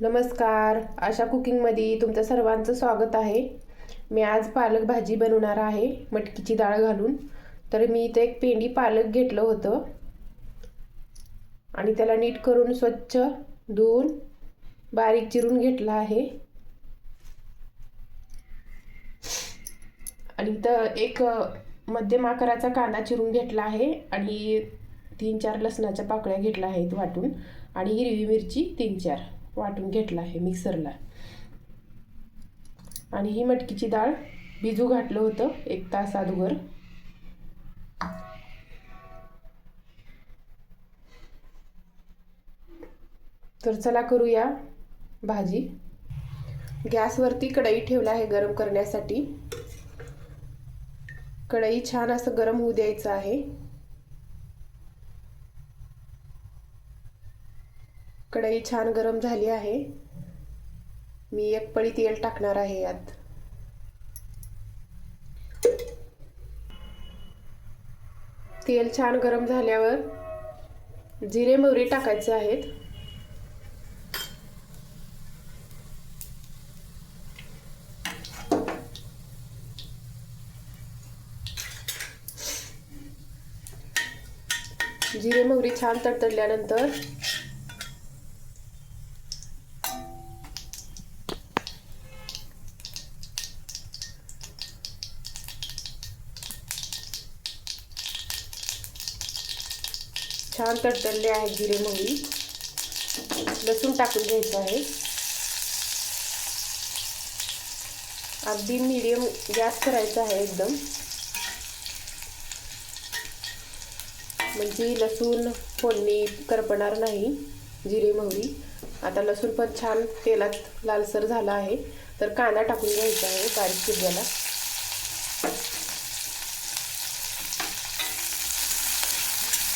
नमस्कार. आशा कुकिंगमध्ये तुमचं सर्वांचं स्वागत आहे. मी आज पालक भाजी बनवणार आहे मटकीची डाळ घालून. तर मी इथं एक पेंडी पालक घेतलं होतं. आणि त्याला नीट करून स्वच्छ धुवून बारीक चिरून घेतला आहे. आणि इथं एक मध्यम आकाराचा कांदा चिरून घेतला आहे आणि तीन चार लसणाच्या पाकळ्या घेतल्या आहेत वाटून. आणि हिरवी मिरची तीन चार. वाटून घेतला आहे मिक्सरला आणि ही मटकीची डाळ भिजू घातलं होतं एक तास अगोदर. तर चला करूया भाजी. गॅसवरती कढई ठेवला आहे गरम करण्यासाठी. कढई छान असं गरम होऊ द्यायचं आहे. कढई छान गरम झाली आहे. मी एक पळी तेल टाकणार आहे यात. तेल छान गरम झाल्यावर जिरे मोहरी टाकायचे आहेत. जिरे मोहरी छान तडतडल्यानंतर छान तडतडले आहेत जिरे मोहरी लसूण टाकून घ्यायचं आहे. अगदी मिडियम गॅस करायचा आहे एकदम. म्हणजे लसूण फोडणी करपणार नाही जिरे मोहरी. आता लसूण पण छान तेलात लालसर झाला आहे. तर कांदा टाकून घ्यायचा आहे बारीक चिरलेला.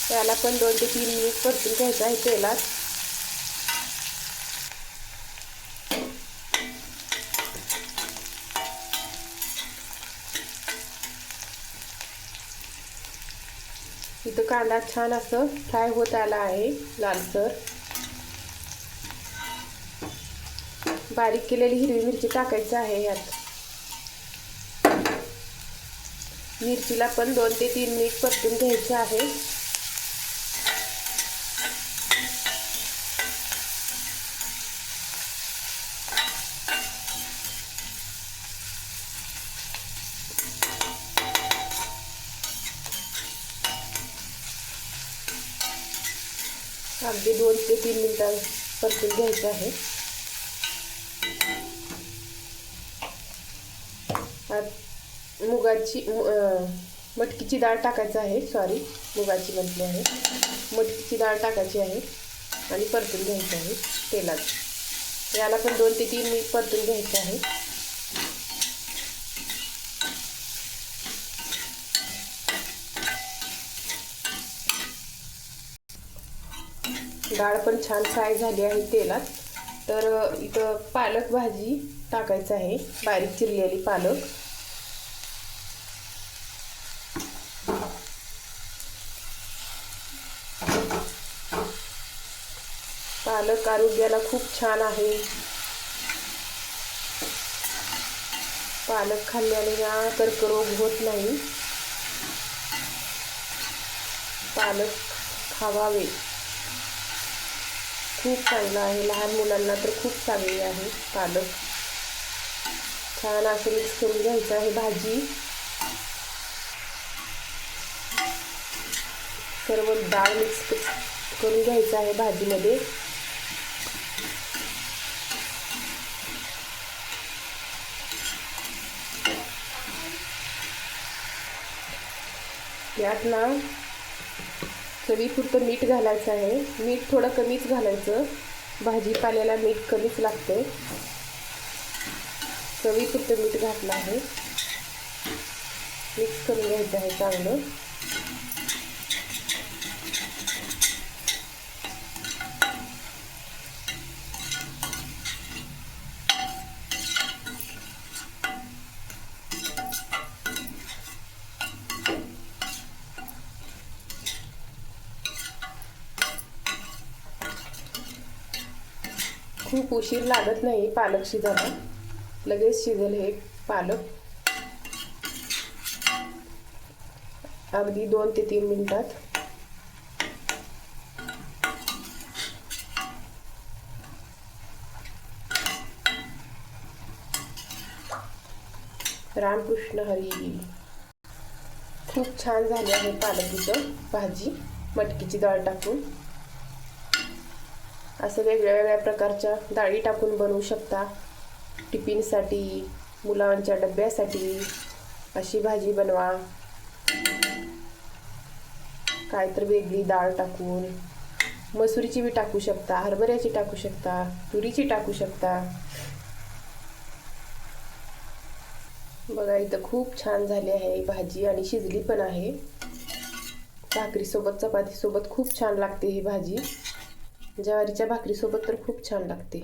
त्याला पण दोन ते तीन मिनिट परतून घ्यायचं आहे तेलात. इथं कांदा छान असं फ्राय होत आला आहे लालसर. बारीक केलेली हिरवी मिरची टाकायची आहे यात. मिरचीला पण दोन ते तीन मिनिट परतून घ्यायचं आहे. अगदी दोन ते तीन मिनिटां परतून घ्यायचं आहे. मुगाची मटकीची डाळ टाकायचं आहे सॉरी मुगाची म्हटली आहे. मटकीची डाळ टाकायची आहे आणि परतून घ्यायची आहे तेलात. याला पण दोन ते तीन मिनिट परतून घ्यायचं आहे. डाळ पण छान फ्राय झाली आहे तेलात. तर इथं पालक भाजी टाकायचं आहे बारीक चिरलेली पालक. पालक आरोग्याला खूप छान आहे. पालक खाल्ल्याने ना कर्करोग होत नाही. पालक खावावे. खूप चांगलं आहे. लहान मुलांना तर खूप चांगली आहे पालक. छान असं मिक्स करून घ्यायचं आहे भाजी. सर्व डाळ मिक्स करून घ्यायचं आहे भाजीमध्ये. यात ना चवीपुरतं मीठ घालायचं आहे. मीठ थोडं कमीच घालायचं. भाजीपाल्याला मीठ कमीच लागते. चवीपुरतं मीठ घातलं आहे. मिक्स करून घ्यायचं आहे चांगलं. खूप उशीर लागत नाही पालक शिजायला. लगेच शिजेल हे पालक. अगदी दोन ते तीन मिनिटात. रामकृष्ण हरी. खूप छान झाली आहे पालकीचं भाजी. मटकीची डाळ टाकून. असं वेगळ्या वेगळ्या प्रकारच्या डाळी टाकून बनवू शकता. टिफिनसाठी मुलांच्या डब्यासाठी अशी भाजी बनवा. काय तर वेगळी डाळ टाकून. मसुरीची बी टाकू शकता हरभऱ्याची टाकू शकता तुरीची टाकू शकता. बघा इथं खूप छान झाली आहे भाजी आणि शिजली पण आहे. भाकरीसोबत चपातीसोबत खूप छान लागते ही भाजी. ज्वारीच्या भाकरीसोबत तर खूप छान लागते.